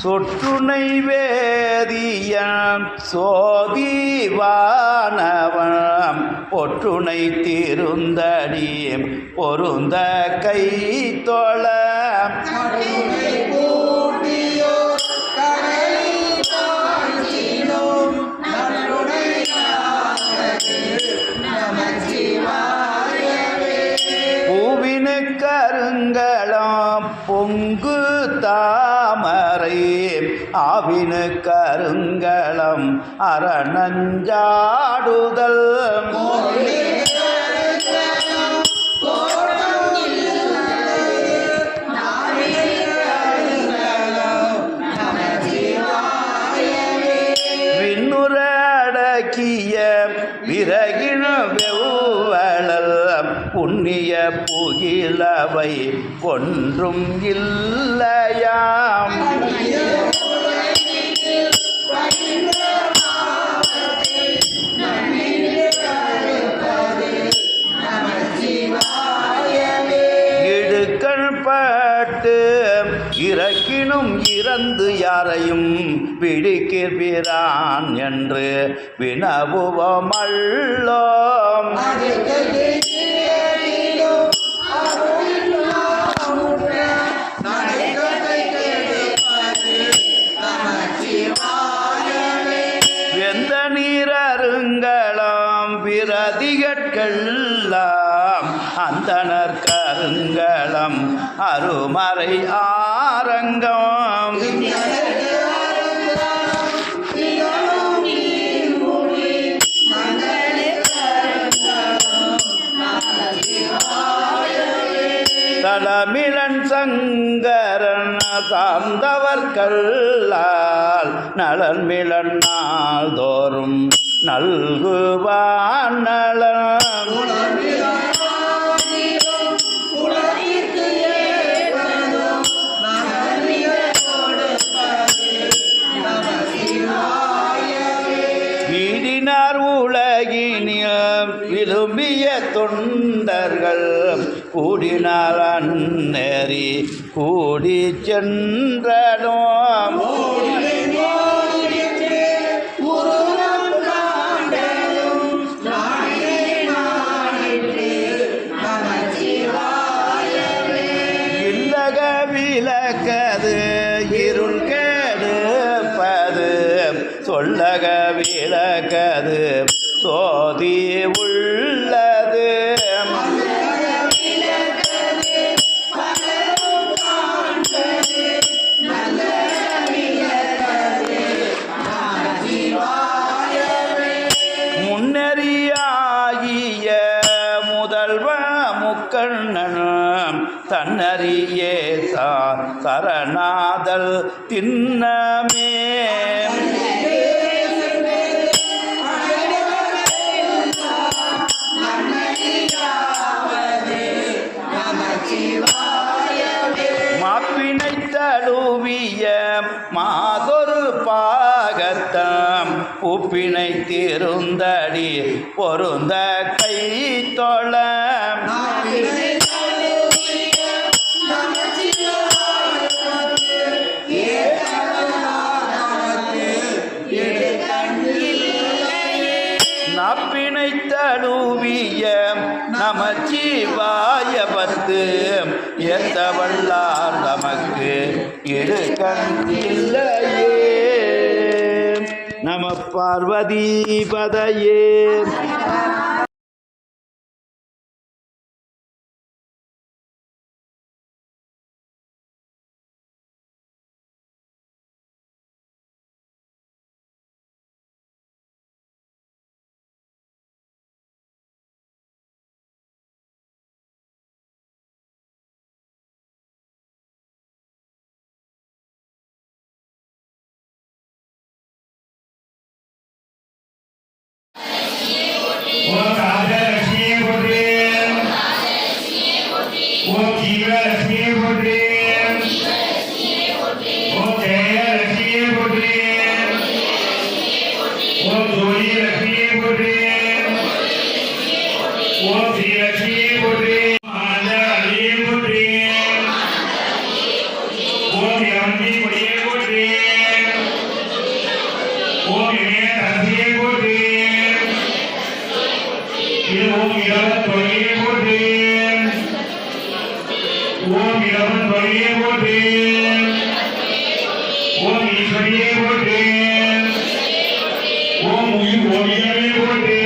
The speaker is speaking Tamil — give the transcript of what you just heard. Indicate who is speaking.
Speaker 1: சொற்றுனை வேதியம் சோதிவானவம் ஒற்றுனை திருந்தடி பொருந்த கை தொழ
Speaker 2: கருணை பூண்டியோர் கடலில் தாழ்த்தினோம்
Speaker 1: பூவினு பொங்கு தாமரை ஆவினு கருங்களம் அரணஞ்சாடுதல். விண்ணுரடக்கிய விறகின வெவ்வளல் புண்ணிய புகிலவை ஒன்றும் இல்லையா? இறக்கினும் இறந்து யாரையும் பிடிக்கிறான் என்று வினவுவமல்லோம். வெந்த நீரருங்களாம் பிரதிகட்கள் அந்தனர் கருங்கலம் அருமறை ஆரங்கம். தலமிழன் சங்கரன் சார்ந்தவர்கல்லால் நலன் மிளன் நாள்தோறும் நல்குவான் நலன் உலகினில் விரும்பிய தொண்டர்கள் கூடினால் அந்நெறி கூடி சென்றனோம். விளக்கது இருள் சொல்லக விளக்கது. சோதி உள்ளது. முன்னறியாகிய முதல்வ முக்கண்ணன் தன்னறியே தான் தரநாதல் தின்னமே மாதொரு உப்பினை திருந்தடி பொருந்த கை தொழ நப்பினை தழுவிய நமச்சிவாய பத்து. எத்தவள்ளார் நமக்கு இடு இல்லையே. नमः पार्वतीपदये பதையே
Speaker 3: ஓம் ராஜலட்சுமியே போற்றி ஓம் ஜீவலட்சுமியே போற்றி ஓம் இளவன் ஓம் இளவன் ஓம் ஓம் உயிர் ஓவியமே போற்றி